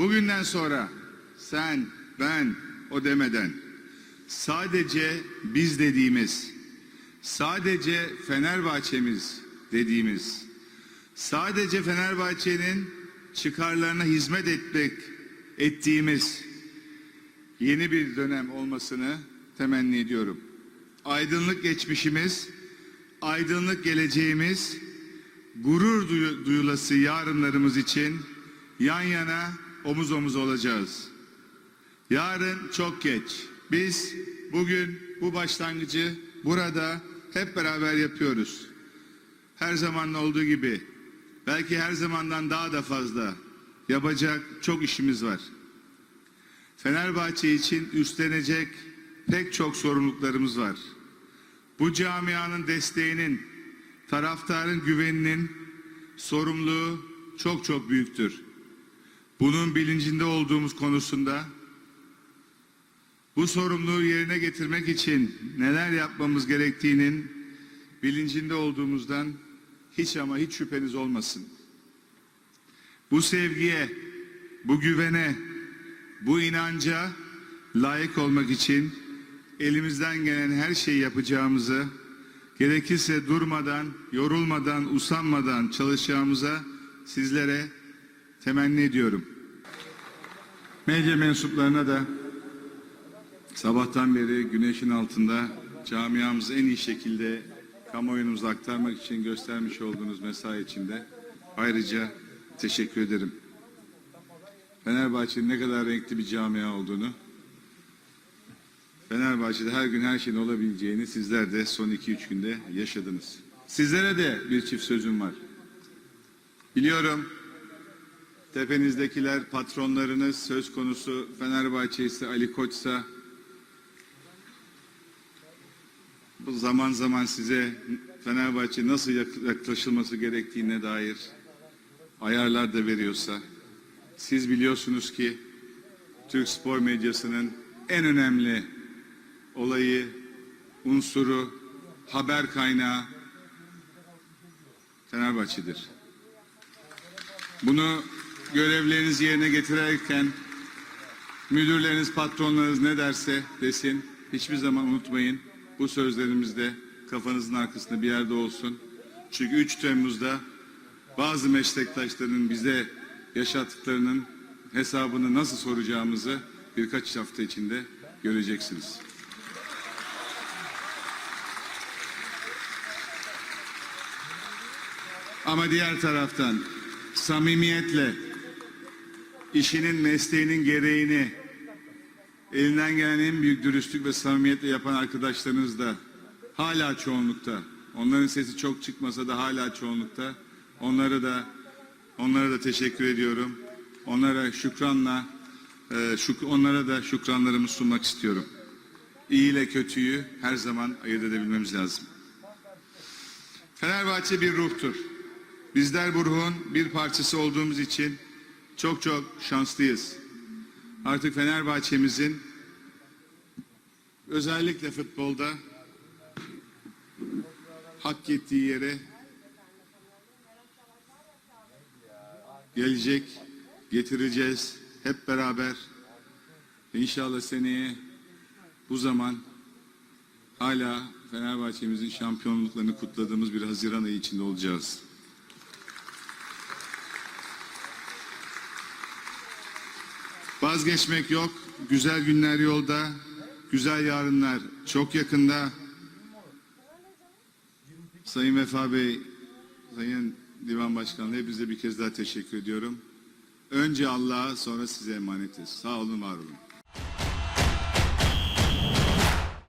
Bugünden sonra sen, ben, o demeden sadece biz dediğimiz, sadece Fenerbahçemiz dediğimiz, sadece Fenerbahçe'nin çıkarlarına hizmet etmek ettiğimiz yeni bir dönem olmasını temenni ediyorum. Aydınlık geçmişimiz, aydınlık geleceğimiz, gurur duyu- duyulası yarınlarımız için yan yana omuz omuz olacağız. Yarın çok geç. Biz bugün bu başlangıcı burada hep beraber yapıyoruz. Her zaman olduğu gibi belki her zamandan daha da fazla yapacak çok işimiz var. Fenerbahçe için üstlenecek pek çok sorumluluklarımız var. Bu camianın desteğinin, taraftarın güveninin sorumluluğu çok çok büyüktür. Bunun bilincinde olduğumuz konusunda bu sorumluluğu yerine getirmek için neler yapmamız gerektiğinin bilincinde olduğumuzdan hiç ama hiç şüpheniz olmasın. Bu sevgiye, bu güvene, bu inanca layık olmak için elimizden gelen her şeyi yapacağımızı, gerekirse durmadan, yorulmadan, usanmadan çalışacağımıza sizlere temenni ediyorum. Medya mensuplarına da sabahtan beri güneşin altında camiamızı en iyi şekilde kamuoyumuza aktarmak için göstermiş olduğunuz mesai için de ayrıca teşekkür ederim. Fenerbahçe'nin ne kadar renkli bir camia olduğunu, Fenerbahçe'de her gün her şeyin olabileceğini sizler de son 2-3 günde yaşadınız. Sizlere de bir çift sözüm var. Biliyorum tepenizdekiler patronlarınız söz konusu Fenerbahçe ise Ali Koç'sa bu zaman zaman size Fenerbahçe nasıl yak- yaklaşılması gerektiğine dair ayarlar da veriyorsa siz biliyorsunuz ki Türk spor medyasının en önemli olayı, unsuru, haber kaynağı Fenerbahçe'dir. Bunu görevlerinizi yerine getirirken müdürleriniz, patronlarınız ne derse desin hiçbir zaman unutmayın. Bu sözlerimiz de kafanızın arkasında bir yerde olsun. Çünkü 3 Temmuz'da bazı meslektaşların bize yaşattıklarının hesabını nasıl soracağımızı birkaç hafta içinde göreceksiniz. Ama diğer taraftan samimiyetle işinin mesleğinin gereğini elinden gelen en büyük dürüstlük ve samimiyetle yapan arkadaşlarınız da hala çoğunlukta. Onların sesi çok çıkmasa da hala çoğunlukta. Onlara da onlara da teşekkür ediyorum. Onlara şükranla e, şük, onlara da şükranlarımı sunmak istiyorum. İyi ile kötüyü her zaman ayırt edebilmemiz lazım. Fenerbahçe bir ruhtur. Bizler bu ruhun bir parçası olduğumuz için çok çok şanslıyız. Artık Fenerbahçe'mizin özellikle futbolda hak ettiği yere gelecek, getireceğiz hep beraber. İnşallah seneye bu zaman hala Fenerbahçe'mizin şampiyonluklarını kutladığımız bir Haziran ayı içinde olacağız. Vazgeçmek yok. Güzel günler yolda. Güzel yarınlar çok yakında. Sayın Vefa Bey, Sayın Divan Başkanı hepinize bir kez daha teşekkür ediyorum. Önce Allah'a sonra size emanetiz. Sağ olun, var olun.